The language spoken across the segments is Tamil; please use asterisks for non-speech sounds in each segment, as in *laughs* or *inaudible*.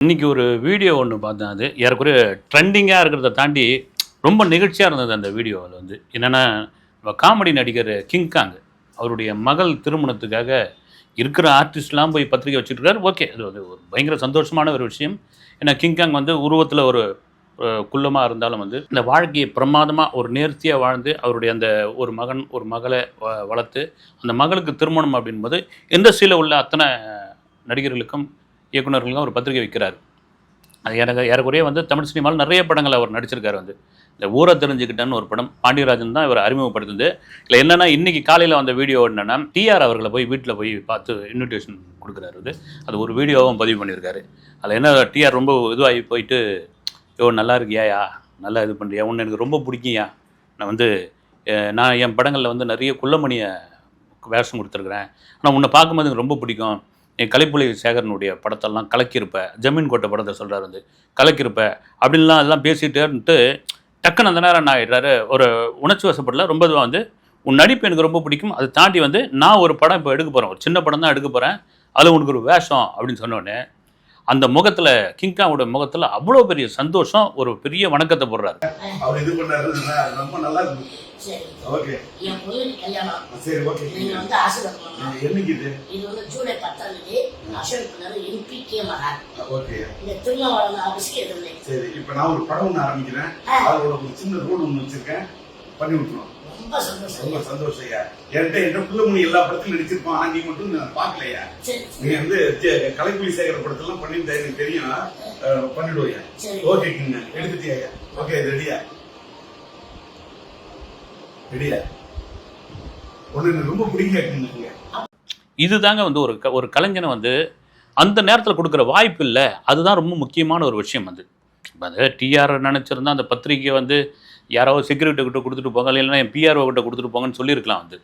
இன்னைக்கு ஒரு வீடியோ ஒன்று பார்த்தேன் அது. ஏறக்குறைய ட்ரெண்டிங்காக இருக்கிறத தாண்டி ரொம்ப நிகழ்ச்சியாக இருந்தது அந்த வீடியோவில் வந்து. என்னென்னா காமெடி நடிகர் கிங்காங் அவருடைய மகள் திருமணத்துக்காக இருக்கிற ஆர்டிஸ்ட்லாம் போய் பத்திரிக்கை வச்சுருக்காரு ஓகே அது வந்து ஒரு பயங்கர சந்தோஷமான ஒரு விஷயம். ஏன்னா கிங்காங் வந்து உருவத்தில் ஒரு குள்ளமாக இருந்தாலும் வந்து இந்த வாழ்க்கையை பிரமாதமாக ஒரு நேர்த்தியாக வாழ்ந்து அவருடைய அந்த ஒரு மகன் ஒரு மகளை வ- வளர்த்து அந்த மகளுக்கு திருமணம் அப்படின்போது சில உள்ள அத்தனை நடிகர்களுக்கும் இயக்குனர்களுக்கும் ஒரு பத்திரிகை வைக்கிறார். அது எனக்கு ஏறக்குறைய வந்து தமிழ் சினிமாவில் நிறைய படங்கள் அவர் நடிச்சிருக்காரு வந்து. இந்த ஊரை தெரிஞ்சுக்கிட்டேன்னு ஒரு படம் பாண்டியராஜன் தான் இவர் அறிமுகப்படுத்துது இல்லை என்னென்னா இன்னைக்கு காலையில் வந்த வீடியோ என்னென்னா டிஆர் அவர்களை போய் வீட்டில் போய் பார்த்து இன்விடேஷன் கொடுக்குறாரு அது அது ஒரு வீடியோவும் பதிவு பண்ணியிருக்காரு. அதில் என்ன டிஆர் ரொம்ப இதுவாகி போயிட்டு யோ நல்லா இருக்கியாயா? நல்லா இது பண்ணுறியா உன்னை எனக்கு ரொம்ப பிடிக்கியா நான் வந்து நான் என் படங்களில் வந்து நிறைய குள்ளமணியை வேஷம் கொடுத்துருக்குறேன். ஆனால் உன்னை பார்க்கும்போது எனக்கு ரொம்ப பிடிக்கும். என் கலைப்புலி சேகரனுடைய படத்தெல்லாம் கலக்கியிருப்ப ஜமீன் கோட்டை படத்தை சொல்கிறார் வந்து கலக்கியிருப்ப அப்படின்லாம் அதெல்லாம் பேசிட்டேன்ட்டு டக்குன்னு அந்த நேரம் என்ன ஆகிடுறாரு ஒரு உணர்ச்சி வசப்படல ரொம்ப இதுவாக வந்து உன் நடிப்பு எனக்கு ரொம்ப பிடிக்கும் அதை தாண்டி வந்து நான் ஒரு படம் இப்போ எடுக்க போகிறேன் ஒரு சின்ன படம் தான் எடுக்க போகிறேன் அதில் உனக்கு ஒரு வேஷம் அப்படின்னு சொன்னோடனே அந்த முகத்தில் கிங்காவோட முகத்தில் அவ்வளோ பெரிய சந்தோஷம் ஒரு பெரிய வணக்கத்தை போடுறாரு. அவர் இது பண்ணாருன்னா ரொம்ப நல்லா இருக்கு. சரி ஓகே. என் பொண்ணுக்கு கல்யாணம். சரி ஓகே. நீங்க வந்து ஆசீர்வாதம் பண்ணணும் என்னைக்கு இது? இது வந்து ஜூலை பத்தாம் தேதி அசோக் குமார் எம்பி கே மகான். ஓகே. இந்த திருமாவளவன் ஆபீஸ்க்கு எதிர்த்து சரி இப்போ நான் ஒரு படம் ஒன்று ஆரம்பிக்கிறேன். ஆ. அதோட ஒரு சின்ன ரோல் ஒன்று வச்சிருக்கேன். பண்ணி விட்டுருவோம். ரொம்ப சந்தோஷம். ரொம்ப சந்தோஷம் ஐயா. என்கிட்ட என்கிட்ட புள்ளமணி எல்லா படத்திலும் நடிச்சிருப்பான். ஆனா நீ மட்டும் நான் பார்க்கலையா? சரி நீ வந்து கலைப்புலி சேகர படத்தெல்லாம் பண்ணியிருந்தா எனக்கு தெரியும். பண்ணிடுவோயா சரி. ஓகே எடுத்துட்டியா ஓகே இது ரெடியா ரெடியா ஒன்று எனக்கு ரொம்ப பிடிக்காதுங்க இதுதாங்க வந்து ஒரு க- ஒரு கலைஞனை வந்து அந்த நேரத்தில் கொடுக்குற வாய்ப்பு இல்லை. அதுதான் ரொம்ப முக்கியமான ஒரு விஷயம் வந்து இப்போ அந்த டிஆர் நினச்சிருந்தா அந்த பத்திரிக்கை வந்து யாராவது செக்யூரிட்டி கிட்ட கொடுத்துட்டு போங்க இல்லைன்னா என் பிஆர்ஓ கிட்ட கொடுத்துட்டு போங்கன்னு சொல்லியிருக்கலாம் வந்து.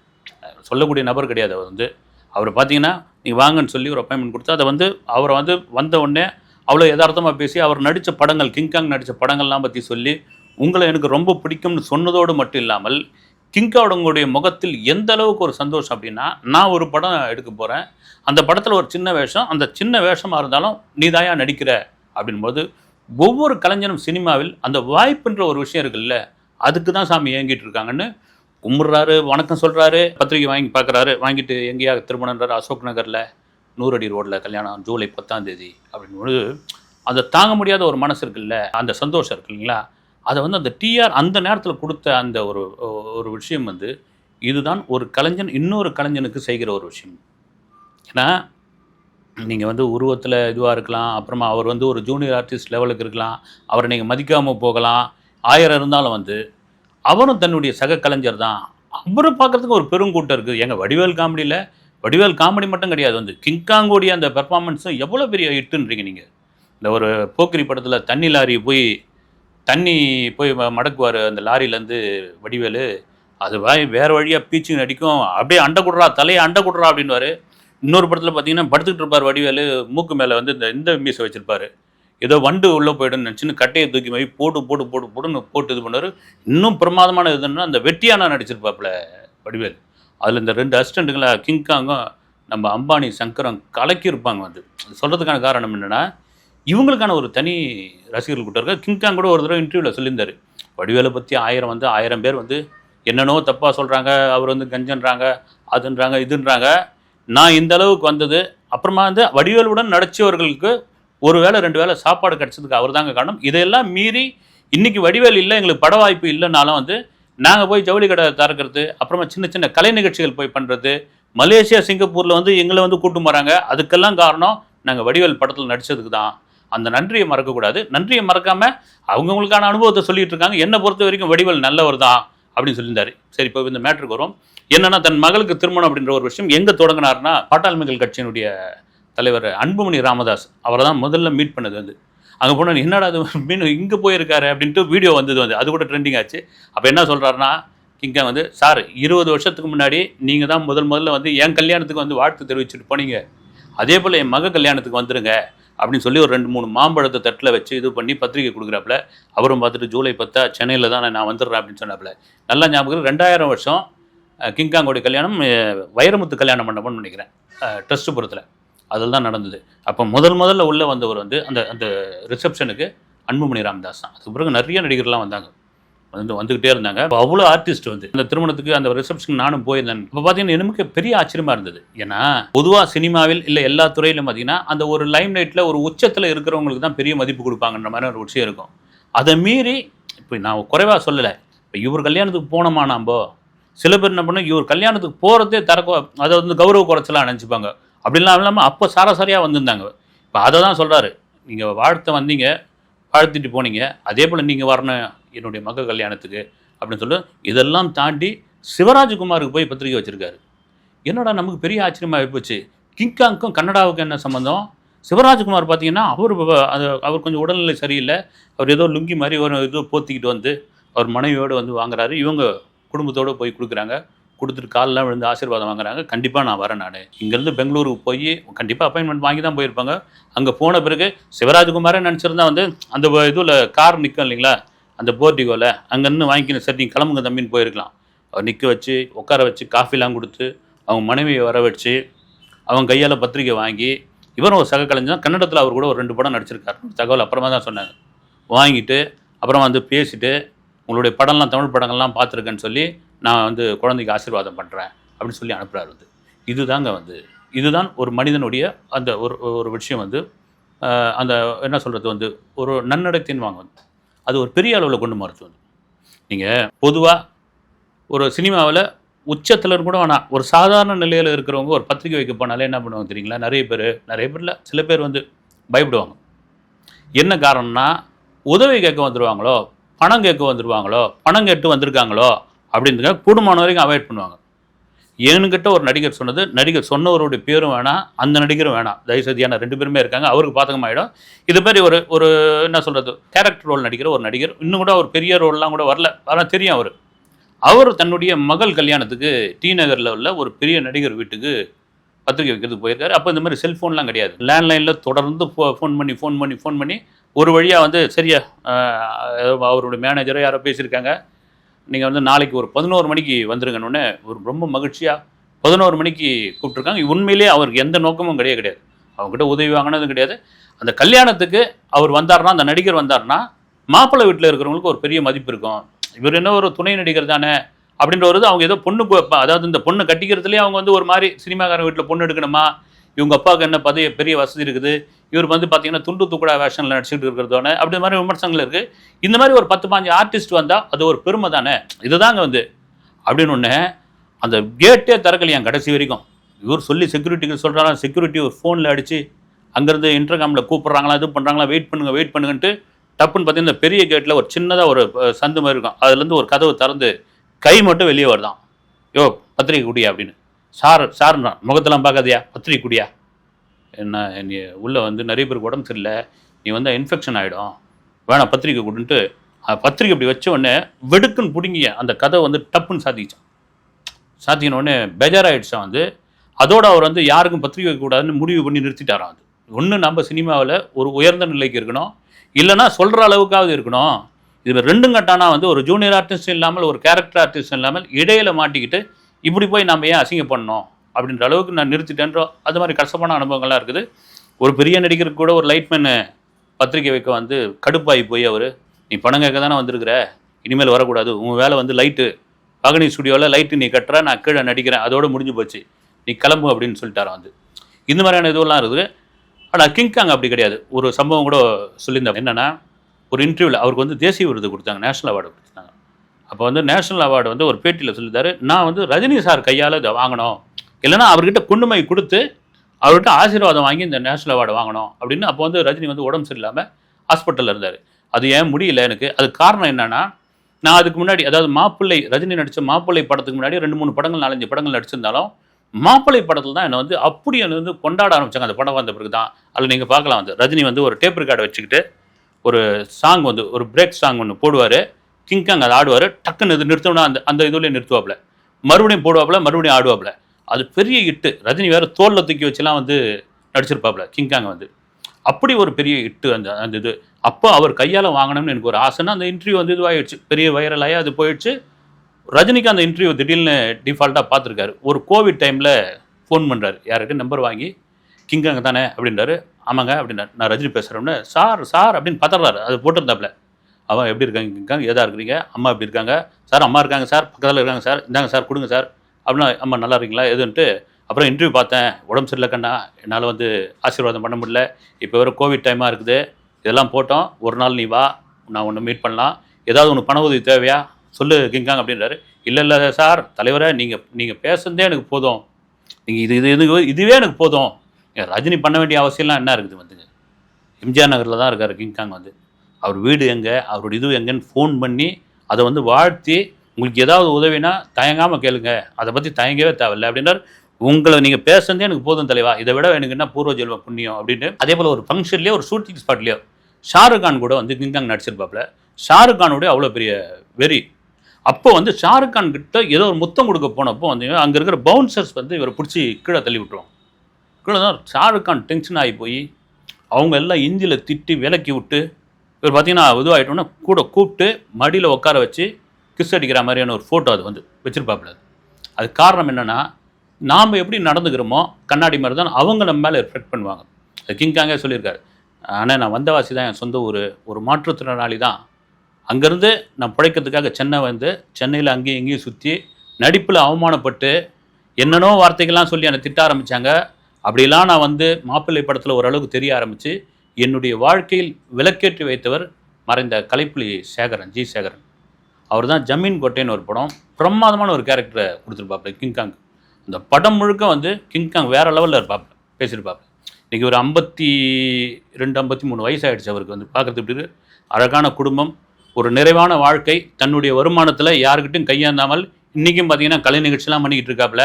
சொல்லக்கூடிய நபர் கிடையாது அவர் வந்து. அவர் பார்த்தீங்கன்னா நீங்கள் வாங்கன்னு சொல்லி ஒரு அப்பாயின்மெண்ட் கொடுத்து அதை வந்து அவரை வந்து வந்த உடனே அவ்வளோ யதார்த்தமாக பேசி அவர் நடித்த படங்கள் கிங்காங் நடித்த படங்கள்லாம் பற்றி சொல்லி உங்களை எனக்கு ரொம்ப பிடிக்கும்னு சொன்னதோடு மட்டும் இல்லாமல் கிங்காவுடைய முகத்தில் எந்த அளவுக்கு ஒரு சந்தோஷம் அப்படின்னா நான் ஒரு படம் எடுக்க போகிறேன் அந்த படத்தில் ஒரு சின்ன வேஷம் அந்த சின்ன வேஷமாக இருந்தாலும் நீ தாயா நடிக்கிற? அப்படின்போது ஒவ்வொரு கலைஞனும் சினிமாவில் அந்த வாய்ப்புன்ற ஒரு விஷயம் இருக்குல்ல அதுக்கு தான் சாமி ஏங்கிட்டு இருக்காங்கன்னு கும்பிட்றாரு வணக்கம் சொல்கிறாரு பத்திரிக்கை வாங்கி பார்க்குறாரு. வாங்கிட்டு எங்கேயா திருமணன்றார் அசோக் நகரில் நூறடி ரோட்டில் கல்யாணம் ஜூலை பத்தாம் தேதி அப்படின்னு அந்த தாங்க முடியாத ஒரு மனசு இருக்குல்ல அந்த சந்தோஷம் இருக்கு இல்லைங்களா? அதை வந்து அந்த டிஆர் அந்த நேரத்தில் கொடுத்த அந்த ஒரு ஒரு விஷயம் வந்து இதுதான் ஒரு கலைஞன் இன்னொரு கலைஞனுக்கு செய்கிற ஒரு விஷயம். ஏன்னா நீங்கள் வந்து உருவத்தில் இதுவாக இருக்கலாம் அப்புறமா அவர் வந்து ஒரு ஜூனியர் ஆர்டிஸ்ட் லெவலுக்கு இருக்கலாம் அவரை நீங்கள் மதிக்காமல் போகலாம் ஆயிரம் இருந்தாலும் வந்து அவரும் தன்னுடைய சக கலைஞர் தான். அவரை பார்க்குறதுக்கு ஒரு பெருங்கூட்டம் இருக்குது. எங்கள் வடிவேல் காமெடியில் வடிவேல் காமெடி மட்டும் கிடையாது. வந்து கிங்காங்கோடைய அந்த பெர்ஃபார்மன்ஸும் எவ்வளோ பெரிய ஹிட்டுன்றீங்க நீங்கள் இந்த ஒரு போக்கிரி படத்தில் தண்ணி லாரி போய் தண்ணி போய் மடக்குவார் அந்த லாரியிலேருந்து வடிவேலு. அது வாய் வேறு வழியாக பீச்சு நடிக்கும். அப்படியே அண்டை குடுறா தலையை அண்டை குடுறா அப்படின்னுவாரு. இன்னொரு படத்தில் பார்த்தீங்கன்னா படுத்துக்கிட்டு இருப்பார் வடிவேலு. மூக்கு மேலே வந்து இந்த இந்த மீசை வச்சுருப்பார். ஏதோ வண்டு உள்ளே போயிடும் நினச்சின்னு கட்டையை தூக்கி போய் போட்டு போட்டு போட்டு போட்டுன்னு போட்டு இது பண்ணார். இன்னும் பிரமாதமான இதுன்னா அந்த வெட்டியானா நடிச்சிருப்பாப்புல வடிவேல். அதில் இந்த ரெண்டு அசிஸ்டண்ட்டுங்களா கிங்காங்கும் நம்ம அம்பானி சங்கரம் கலக்கியிருப்பாங்க வந்து. சொல்கிறதுக்கான காரணம் என்னென்னா இவங்களுக்கான ஒரு தனி ரசிகர்கள் கூட்டம் இருக்கு கிங்காங் கூட ஒரு தடவை இன்டர்வியூவில் சொல்லியிருந்தார். வடிவேலை பற்றி ஆயிரம் வந்து ஆயிரம் பேர் வந்து என்னென்னோ தப்பாக சொல்கிறாங்க அவர் வந்து கஞ்சன்றாங்க அதுன்றாங்க இதுன்றாங்க. நான் இந்த அளவுக்கு வந்தது. அப்புறமா வந்து வடிவேலுடன் நடிச்சவர்களுக்கு ஒரு வேளை ரெண்டு வேளை சாப்பாடு கிடச்சதுக்கு அவர் தாங்க காரணம். இதையெல்லாம் மீறி இன்றைக்கி வடிவேல் இல்லை எங்களுக்கு பட வாய்ப்பு இல்லைனாலும் வந்து நாங்கள் போய் ஜவுளி கடை திறக்கிறது அப்புறமா சின்ன சின்ன கலை நிகழ்ச்சிகள் போய் பண்ணுறது மலேசியா சிங்கப்பூரில் வந்து எங்களை வந்து கூட்டு போகிறாங்க அதுக்கெல்லாம் காரணம் நாங்கள் வடிவேல் படத்தில் நடித்ததுக்கு தான். அந்த நன்றியை மறக்கக்கூடாது. நன்றியை மறக்காமல் அவங்கவுங்களுக்கான அனுபவத்தை சொல்லிட்டு இருக்காங்க. என்னை பொறுத்த வரைக்கும் வடிவேல் நல்லவர் தான் அப்படின்னு சொல்லியிருந்தாரு. சரி இப்போ இந்த மேட்ருக்கு வரும். என்னன்னா தன் மகளுக்கு திருமணம் அப்படின்ற ஒரு விஷயம் எங்கே தொடங்கினார்னா பாட்டாளமைகள் கட்சியினுடைய தலைவர் அன்புமணி ராமதாஸ் அவரை தான் முதல்ல மீட் பண்ணது வந்து. அங்கே போனால் என்னடா அது *laughs* மீன் இங்கே போயிருக்காரு அப்படின்ட்டு வீடியோ வந்தது வந்து. அது கூட ட்ரெண்டிங் ஆச்சு. அப்போ என்ன சொல்கிறாருன்னா கிங்கா வந்து சார் இருபது வருஷத்துக்கு முன்னாடி நீங்கள் தான் முதல் முதல்ல வந்து என் கல்யாணத்துக்கு வந்து வாழ்த்து தெரிவிச்சுட்டு போனீங்க. அதே போல் என் மக கல்யாணத்துக்கு வந்துடுங்க அப்படின்னு சொல்லி ஒரு ரெண்டு மூணு மாம்பழத்தை தட்டில் வச்சு இது பண்ணி பத்திரிக்கை கொடுக்குறாப்புல. அவரும் பார்த்துட்டு ஜூலை பத்தா சென்னையில் தான் நான் வந்துடுறேன் அப்படின்னு சொன்னாப்புல. நல்லா ஞாபகம். ரெண்டாயிரம் வருஷம் கிங்காங்கோடைய கல்யாணம் வைரமுத்து கல்யாணம் மண்டபம்னு நினைக்கிறேன். ட்ரஸ்ட்டுபுரத்தில் அதில் தான் நடந்தது. அப்போ முதல் முதல்ல உள்ளே வந்தவர் வந்து அந்த அந்த ரிசப்ஷனுக்கு அன்புமணி ராமதாஸ் தான். அதுக்கு பிறகு நிறைய நடிகர்லாம் வந்தாங்க. வந்து வந்துக்கிட்டே இருந்தாங்க. அப்போ அவ்வளோ ஆர்டிஸ்ட் வந்து. அந்த திருமணத்துக்கு அந்த ரிசப்ஷன் நானும் போயிருந்தேன். இப்போ பார்த்தீங்கன்னா எனக்கு பெரிய ஆச்சரியமா இருந்தது. ஏன்னா பொதுவாக சினிமாவில் இல்லை எல்லா துறையிலும் பார்த்தீங்கன்னா அந்த ஒரு லைம் லைட்டில் ஒரு உச்சத்தில் இருக்கிறவங்களுக்கு தான் பெரிய மதிப்பு கொடுப்பாங்கன்ற மாதிரி ஒரு விஷயம் இருக்கும். அதை மீறி இப்போ நான் குறைவாக சொல்லலை. இப்போ இவர் கல்யாணத்துக்கு போனோமா நாம்போ சில பேர் என்ன பண்ண இவர் கல்யாணத்துக்கு போகிறதே தரக்க அதை வந்து கௌரவ குறைச்சலாம் நினச்சிப்பாங்க. அப்படிலாம் இல்லாமல் அப்போ சராசரியாக வந்திருந்தாங்க. இப்போ அதை தான் சொல்கிறாரு நீங்கள் வாழ்த்த வந்தீங்க வாழ்த்திட்டு போனீங்க. அதே போல் நீங்கள் வரணும் என்னுடைய மக கல்யாணத்துக்கு அப்படின்னு சொல்லி இதெல்லாம் தாண்டி சிவராஜ்குமாருக்கு போய் பத்திரிக்கை வச்சுருக்காரு. என்னடா நமக்கு பெரிய ஆச்சரியமாக போச்சு கிங்காங்க்கும் கன்னடாவுக்கும் என்ன சம்மந்தம் சிவராஜ்குமார் பார்த்தீங்கன்னா அவர் அது அவர் கொஞ்சம் உடல்நிலை சரியில்லை. அவர் ஏதோ லுங்கி மாதிரி ஒரு ஏதோ போத்திக்கிட்டு வந்து அவர் மனைவியோடு வந்து வாங்குறாரு. இவங்க குடும்பத்தோடு போய் கொடுக்குறாங்க. கொடுத்துட்டு காலெலாம் விழுந்து ஆசீர்வாதம் வாங்குறாங்க. கண்டிப்பாக நான் வரேன் நான். இங்கேருந்து பெங்களூருக்கு போய் கண்டிப்பாக அப்பாயின்மெண்ட் வாங்கி தான் போயிருப்பாங்க. அங்கே போன பிறகு சிவராஜ்குமாரே நினச்சிருந்தா வந்து அந்த இதில் கார் நிற்கும் இல்லைங்களா? அந்த போர்டிகோவில் அங்கேருந்து வாங்கிக்கணும் சரி நீங்கள் கிளம்புங்க தம்பின்னு போயிருக்கலாம். அவர் நிற்க வச்சு உட்கார வச்சு காஃபிலாம் கொடுத்து அவங்க மனைவியை வர வச்சு அவங்க கையால் பத்திரிக்கை வாங்கி இவரும் ஒரு சக கலைஞர் கன்னடத்தில் அவர் கூட ஒரு ரெண்டு படம் நடிச்சிருக்காரு. தகவல் அப்புறமா தான் சொன்னாங்க. வாங்கிட்டு அப்புறம் வந்து பேசிட்டு உங்களுடைய படம்லாம் தமிழ் படங்கள்லாம் பார்த்துருக்கேன்னு சொல்லி நான் வந்து குழந்தைக்கு ஆசீர்வாதம் பண்ணுறேன் அப்படின்னு சொல்லி அனுப்புகிறார் வந்து. இதுதாங்க வந்து இதுதான் ஒரு மனிதனுடைய அந்த ஒரு ஒரு விஷயம் வந்து அந்த என்ன சொல்கிறது வந்து ஒரு நன்னடத்தின் வாங்க வந்து. அது ஒரு பெரிய அளவில் கொண்டு மருத்துவம் வந்து. நீங்கள் பொதுவாக ஒரு சினிமாவில் உச்சத்தில் கூட வேணாம். ஒரு சாதாரண நிலையில் இருக்கிறவங்க ஒரு பத்திரிக்கை வைக்க போனாலே என்ன பண்ணுவாங்க தெரியுங்களா? நிறைய பேர் நிறைய பேரில் சில பேர் வந்து பயப்படுவாங்க. என்ன காரணம்னா உதவி கேட்க வந்துடுவாங்களோ பணம் கேட்க வந்துடுவாங்களோ பணம் கேட்டு வந்திருக்காங்களோ அப்படின்றத கூடுமான வரைக்கும் அவாய்ட் பண்ணுவாங்க. என்கிட்ட ஒரு நடிகர் சொன்னது நடிகர் சொன்னவருடைய பேரும் வேணாம் அந்த நடிகரும் வேணாம் தயவுசதியான ரெண்டு பேருமே இருக்காங்க அவருக்கு பாதகமாயிடும். இது மாதிரி ஒரு ஒரு என்ன சொல்கிறது கேரக்டர் ரோல் நடிக்கிற ஒரு நடிகர். இன்னும் கூட ஒரு பெரிய ரோல்லாம் கூட வரல. ஆனால் தெரியும் அவர். அவர் தன்னுடைய மகள் கல்யாணத்துக்கு டி நகரில் உள்ள ஒரு பெரிய நடிகர் வீட்டுக்கு பத்திரிக்கை வைக்கிறதுக்கு போயிருக்காரு. அப்போ இந்த மாதிரி செல்ஃபோன்லாம் கிடையாது. லேண்ட்லைனில் தொடர்ந்து ஃபோன் பண்ணி ஃபோன் பண்ணி ஃபோன் பண்ணி ஒரு வழியாக வந்து சரியா அவருடைய மேனேஜரோ யாரோ பேசியிருக்காங்க. நீங்கள் வந்து நாளைக்கு ஒரு பதினோரு மணிக்கு வந்துருங்கன்னு ஒரு ரொம்ப மகிழ்ச்சியாக பதினோரு மணிக்கு கூப்பிட்ருக்காங்க உண்மையிலேயே அவருக்கு எந்த நோக்கமும் கிடையாது கிடையாது. அவங்ககிட்ட உதவி வாங்கினதும் கிடையாது. அந்த கல்யாணத்துக்கு அவர் வந்தாருன்னா அந்த நடிகர் வந்தாருன்னா மாப்பிள்ளை வீட்டில் இருக்கிறவங்களுக்கு ஒரு பெரிய மதிப்பு இருக்கும். இவர் என்ன ஒரு துணை நடிகர் தானே அப்படின்ற ஒரு அவங்க ஏதோ பொண்ணு அதாவது இந்த பொண்ணு கட்டிக்கிறதுலேயே அவங்க வந்து ஒரு மாதிரி சினிமாக்காரன் வீட்டில் பொண்ணு எடுக்கணுமா? இவங்க அப்பாவுக்கு என்ன பதவி பெரிய வசதி இருக்குது? இவர் வந்து பார்த்தீங்கன்னா துண்டு துக்குடா வேஷனில் நடிச்சுட்டு இருக்கிறதோட அப்படி மாதிரி விமர்சனங்கள் இருக்குது இந்த மாதிரி ஒரு பத்து பாஞ்சு ஆர்டிஸ்ட் வந்தால் அது ஒரு பெருமை தானே? இதுதாங்க வந்து. அப்படின்னு ஒன்று அந்த கேட்டே திறக்கலையாம் கடைசி வரைக்கும். இவர் சொல்லி செக்யூரிட்டிக்கு சொல்கிறாங்க செக்யூரிட்டி ஒரு ஃபோனில் அடித்து அங்கேருந்து இன்டர்காமில் கூப்பிட்றாங்களா? இது பண்ணுறாங்களா வெயிட் பண்ணுங்க வெயிட் பண்ணுங்கன்ட்டு டப்புன்னு பார்த்தீங்கன்னா பெரிய கேட்டில் ஒரு சின்னதாக ஒரு சந்து மாதிரி இருக்கும். அதுலேருந்து ஒரு கதவு திறந்து கை மட்டும் வெளியே வருதான். யோ பத்திரிக்கை குடியா அப்படின்னு. சார் சார்னா முகத்தெல்லாம் பார்க்காதியா? பத்திரிக்கை குடியா? என்ன நீ உள்ளே வந்து நிறைய பேருக்கு உடம்பு சரியில்லை நீ வந்து இன்ஃபெக்ஷன் ஆகிடும் வேணாம் பத்திரிக்கை கொடுன்ட்டு பத்திரிக்கை இப்படி வச்ச உடனே வெடுக்குன்னு பிடுங்கி அந்த கதை வந்து டப்புன்னு சாத்திக்கிச்சான். சாத்திக்கின உடனே பேஜாராயிடுச்சான் வந்து. அதோடு அவர் வந்து யாருக்கும் பத்திரிக்கை வைக்கக்கூடாதுன்னு முடிவு பண்ணி நிறுத்திட்டாராம் அது ஒன்று நம்ம சினிமாவில் ஒரு உயர்ந்த நிலைக்கு இருக்கணும். இல்லைன்னா சொல்கிற அளவுக்காவது இருக்கணும். இது ரெண்டும் கட்டானா வந்து ஒரு ஜூனியர் ஆர்டிஸ்ட் இல்லாமல் ஒரு கேரக்டர் ஆர்டிஸ்ட் இல்லாமல் இடையில மாட்டிக்கிட்டு இப்படி போய் நம்ம ஏன் அசிங்க பண்ணணும்? அப்படின்ற அளவுக்கு நான் நிறுத்திட்டேன்றோ அது மாதிரி கஷ்டமான அனுபவங்கள்லாம் இருக்குது. ஒரு பெரிய நடிகருக்கு கூட ஒரு லைட்மேனு பத்திரிக்கை வைக்க வந்து கடுப்பாகி போய் அவர் நீ பணம் கேட்க தானே வந்திருக்கிற? இனிமேல் வரக்கூடாது. உன் வேலை வந்து லைட்டு. பகனி ஸ்டுடியோவில் லைட்டு நீ கட்டுற நான் கீழே நடிக்கிறேன். அதோடு முடிஞ்சு போச்சு. நீ கிளம்பு அப்படின்னு சொல்லிட்டாராம் வந்து. இந்த மாதிரியான இதுவெல்லாம் இருக்குது. ஆனால் கிங்காங் அப்படி கிடையாது. ஒரு சம்பவம் கூட சொல்லியிருந்தேன். என்னென்னா ஒரு இன்டர்வியூவில் அவருக்கு வந்து தேசிய விருது கொடுத்தாங்க. நேஷனல் அவார்டு கொடுத்தாங்க. அப்போ வந்து நேஷனல் அவார்டு வந்து ஒரு பேட்டியில் சொல்லியிருந்தாரு. நான் வந்து ரஜினி சார் கையால் இதை வாங்கினோம் இல்லைன்னா அவர்கிட்ட குண்டுமை கொடுத்து அவர்கிட்ட ஆசீர்வாதம் வாங்கி இந்த நேஷனல் அவார்டு வாங்கணும் அப்படின்னு அப்போ வந்து ரஜினி வந்து உடம்பு சரியில்லாமல் ஹாஸ்பிட்டலில் இருந்தார். அது ஏன் முடியல எனக்கு? அது காரணம் என்னன்னா நான் அதுக்கு முன்னாடி அதாவது மாப்பிள்ளை ரஜினி நடித்த மாப்பிள்ளை படத்துக்கு முன்னாடி ரெண்டு மூணு படங்கள் நாலஞ்சு படங்கள் நடிச்சிருந்தாலும் மாப்பிள்ளை படத்தில் தான் என்னை வந்து அப்படி என்னை வந்து கொண்டாட ஆரம்பித்தாங்க அந்த படம் வந்த பிறகு தான் அதில் நீங்கள் பார்க்கலாம் வந்து. ரஜினி வந்து ஒரு டேப் ரெக்கார்டை வச்சுக்கிட்டு ஒரு சாங் வந்து ஒரு பிரேக் சாங் ஒன்று போடுவார். கிங்காங் அதை ஆடுவார். டக்குன்னு இது நிறுத்தணும்னா அந்த அந்த இதுலேயே நிறுத்துவாப்புல. மறுபடியும் போடுவாப்புல மறுபடியும் ஆடுவாப்புல. அது பெரிய இட்டு. ரஜினி வேறு தோலில் தூக்கி வச்சுலாம் வந்து நடிச்சிருப்பாப்புல கிங்காங் வந்து. அப்படி ஒரு பெரிய இட்டு அந்த அந்த இது. அப்போ அவர் கையால் வாங்கணும்னு எனக்கு ஒரு ஆசைன்னா அந்த இன்டர்வியூ வந்து இதுவாகிடுச்சு பெரிய வைரலாகி அது போயிடுச்சு. ரஜினிக்கு அந்த இன்டர்வியூ திடீர்னு டிஃபால்ட்டாக பார்த்துருக்காரு. ஒரு கோவிட் டைமில் ஃபோன் பண்ணுறாரு யார்கிட்ட நம்பர் வாங்கி கிங்காங்க தானே அப்படின்றாரு. ஆமாங்க அப்படின்னாரு. நான் ரஜினி பேசுகிறேன்னு சார் சார் அப்படின்னு பார்த்துறாரு அது போட்டிருந்தாப்புல அவன் எப்படி இருக்காங்க? கிங்காங் ஏதா இருக்கிறீங்க? அம்மா எப்படி இருக்காங்க? சார் அம்மா இருக்காங்க சார். பக்கத்தில் இருக்காங்க சார். இந்தாங்க சார் கொடுங்க சார். அப்படின்னா அம்மா நல்லா இருக்கீங்களா? எதுன்ட்டு? அப்புறம் இன்டர்வியூ பார்த்தேன். உடம்பு சரியில்லை கண்ணா. என்னால் வந்து ஆசீர்வாதம் பண்ண முடியல. இப்போ வேறு கோவிட் டைமாக இருக்குது. இதெல்லாம் போட்டோம். ஒரு நாள் நீ வா. நான் ஒன்று மீட் பண்ணலாம். ஏதாவது உனக்கு பண உதவி தேவையா? சொல்லு கிங்காங் அப்படின்றாரு. இல்லை இல்லை சார். தலைவரை நீங்கள் நீங்கள் பேசுனதே எனக்கு போதும். நீங்கள் இது இது இது இதுவே எனக்கு போதும். ரஜினி பண்ண வேண்டிய அவசியம்லாம் என்ன இருக்குது வந்துங்க? எம்ஜிஆர் நகரில் தான் இருக்கார் கிங்காங் வந்து. அவர் வீடு எங்கே? அவரோட இது எங்கேன்னு ஃபோன் பண்ணி அதை வந்து வாழ்த்தி உங்களுக்கு ஏதாவது உதவினா தயங்காமல் கேளுங்க. அதை பற்றி தயங்கவே தேவையில்லை. அப்படின்றார். உங்களை நீங்கள் பேசுனதே எனக்கு போதும் தலைவா. இதை விட எனக்கு என்ன பூர்வ ஜென்ம புண்ணியம் அப்படின்னு. அதே போல் ஒரு ஃபங்க்ஷன்லேயோ ஒரு ஷூட்டிங் ஸ்பாட்லேயோ ஷாருக் கான் கூட வந்து கிங்காங் நடிச்சிருப்பாப்புல. ஷாருக் கானுடைய அவ்வளோ பெரிய வெறி. அப்போ வந்து ஷாருக் கான் கிட்ட ஏதோ ஒரு முத்தம் கொடுக்க போனப்போ வந்து அங்கே இருக்கிற பவுன்சர்ஸ் வந்து இவரை பிடிச்சி கீழே தள்ளி விட்டுருவோம் கீழே தான் ஷாருக் கான் டென்ஷன் ஆகி போய் அவங்க எல்லாம் இந்தியில் திட்டி விலக்கி விட்டு இவர் பார்த்தீங்கன்னா இதுவாகிட்டோன்னா கூட கூப்பிட்டு மடியில் உட்கார வச்சு கிஸ் அடிக்கிற மாதிரியான ஒரு ஃபோட்டோ அது வந்து வச்சிருப்பாப்புல அது. அது காரணம் என்னென்னா நாம் எப்படி நடந்துக்கிறோமோ கண்ணாடி மாதிரி தான் அவங்க நம்ம மேலே ரிஃப்ளெக்ட் பண்ணுவாங்க. அது கிங்காங்கே சொல்லியிருக்காரு. ஆனால் நான் வந்தவாசி தான் என் சொந்த ஊர். ஒரு மாற்றுத்திறனாளி தான். அங்கேருந்து நான் பிழைக்கிறதுக்காக சென்னை வந்து சென்னையில் அங்கேயும் இங்கேயும் சுற்றி நடிப்பில் அவமானப்பட்டு என்னென்னோ வார்த்தைகள்லாம் சொல்லி என்னை திட்ட ஆரம்பித்தாங்க அப்படிலாம் நான் வந்து மாப்பிள்ளை படத்தில் ஓரளவுக்கு தெரிய ஆரம்பித்து என்னுடைய வாழ்க்கையில் விளக்கேற்றி வைத்தவர் மறைந்த கலைப்புலி சேகரன் ஜி சேகரன். அவர் தான் ஜமீன் கோட்டைன்னு ஒரு படம் பிரமாதமான ஒரு கேரக்டரை கொடுத்துருப்பாப்புல கிங்காங் அந்த படம் முழுக்க வந்து கிங்காங் வேற லெவலில் இருப்பாப்புல பேசியிருப்பாப்புல. இன்றைக்கி ஒரு ஐம்பத்தி ரெண்டு ஐம்பத்தி மூணு வயசாகிடுச்சு அவருக்கு வந்து பார்க்குறது இப்படி அழகான குடும்பம் ஒரு நிறைவான வாழ்க்கை தன்னுடைய வருமானத்தில் யாருக்கிட்டையும் கையாந்தாமல் இன்றைக்கும் பார்த்தீங்கன்னா கலை நிகழ்ச்சிலாம் பண்ணிக்கிட்டு இருக்காப்புல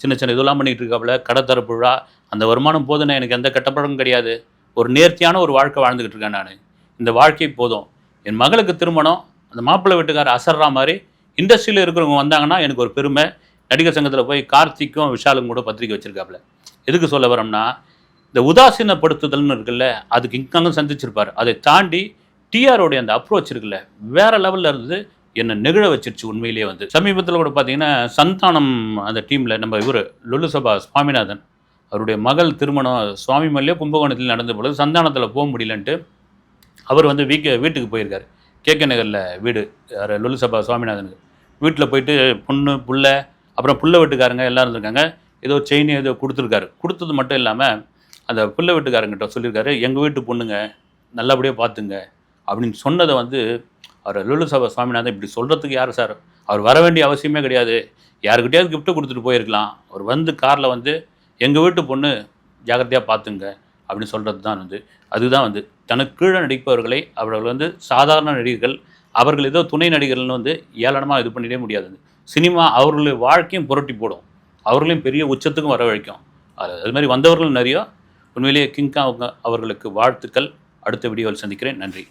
சின்ன சின்ன இதெல்லாம் பண்ணிக்கிட்டு இருக்காப்புல கடத்தரப்பு விழா அந்த வருமானம் போதுண்ணே எனக்கு எந்த கெட்டப்படமும் கிடையாது. ஒரு நேர்த்தியான ஒரு வாழ்க்கை வாழ்ந்துக்கிட்டு இருக்கேன் நான். இந்த வாழ்க்கை போதும். என் மகளுக்கு திருமணம் அந்த மாப்பிள்ளை வீட்டுக்கார அசர்ற மாதிரி இண்டஸ்ட்ரியில் இருக்கிறவங்க வந்தாங்கன்னா எனக்கு ஒரு பெருமை. நடிகர் சங்கத்தில் போய் கார்த்திக்கும் விஷாலும் கூட பத்திரிக்கை வச்சிருக்காப்புல எதுக்கு சொல்ல வரோம்னா இந்த உதாசீனப்படுத்துதல்னு இருக்குல்ல அதுக்கு இங்காங்கும் சந்திச்சிருப்பார். அதை தாண்டி டிஆரோடைய அந்த அப்ரோச் இருக்குல்ல வேற லெவலில் இருந்தது என்னை நெகிழ வச்சிருச்சு உண்மையிலேயே வந்து. சமீபத்தில் கூட பார்த்தீங்கன்னா சந்தானம் அந்த டீமில் நம்ம இவர் லுலுசபா சுவாமிநாதன். அவருடைய மகள் திருமணம் சுவாமி மல்லியோ கும்பகோணத்தில் நடந்த பொழுது சந்தானத்தில் போக முடியலன்ட்டு அவர் வந்து வீக்க வீட்டுக்கு போயிருக்காரு. கேகே நகரில் வீடு யார் லுலுசபா சுவாமிநாதனுக்கு. வீட்டில் போயிட்டு பொண்ணு புள்ள அப்புறம் புள்ள வீட்டுக்காரங்க எல்லாம் இருந்திருக்காங்க. ஏதோ செயின் ஏதோ கொடுத்துருக்காரு. கொடுத்தது மட்டும் இல்லாமல் அந்த புள்ள வீட்டுக்காரங்கிட்ட சொல்லியிருக்காரு எங்கள் வீட்டு பொண்ணுங்க நல்லபடியாக பார்த்துங்க. அப்படின்னு சொன்னதை வந்து அவர் லுலுசபா சுவாமிநாதன் இப்படி சொல்கிறதுக்கு யார் சார்? அவர் வர வேண்டிய அவசியமே கிடையாது. யாருக்கிட்டையாவது கிஃப்ட்டு கொடுத்துட்டு போயிருக்கலாம். அவர் வந்து காரில் வந்து எங்கள் வீட்டு பொண்ணு ஜாக்கிரதையாக பார்த்துங்க. அப்படின்னு சொல்கிறது தான் வந்து அதுதான் வந்து தனக்கு கீழே நடிப்பவர்களை அவர்கள் வந்து சாதாரண நடிகர்கள் அவர்கள் ஏதோ துணை நடிகர்கள்னு வந்து ஏளனமாக இது பண்ணிடவே முடியாது. சினிமா அவர்களுடைய வாழ்க்கையும் புரட்டி போடும். அவர்களையும் பெரிய உச்சத்துக்கும் வரவழைக்கும். அது அது மாதிரி வந்தவர்கள் நிறைய. உண்மையிலேயே கிங்கா அவங்க அவர்களுக்கு வாழ்த்துக்கள். அடுத்த வீடியோவில் சந்திக்கிறேன். நன்றி.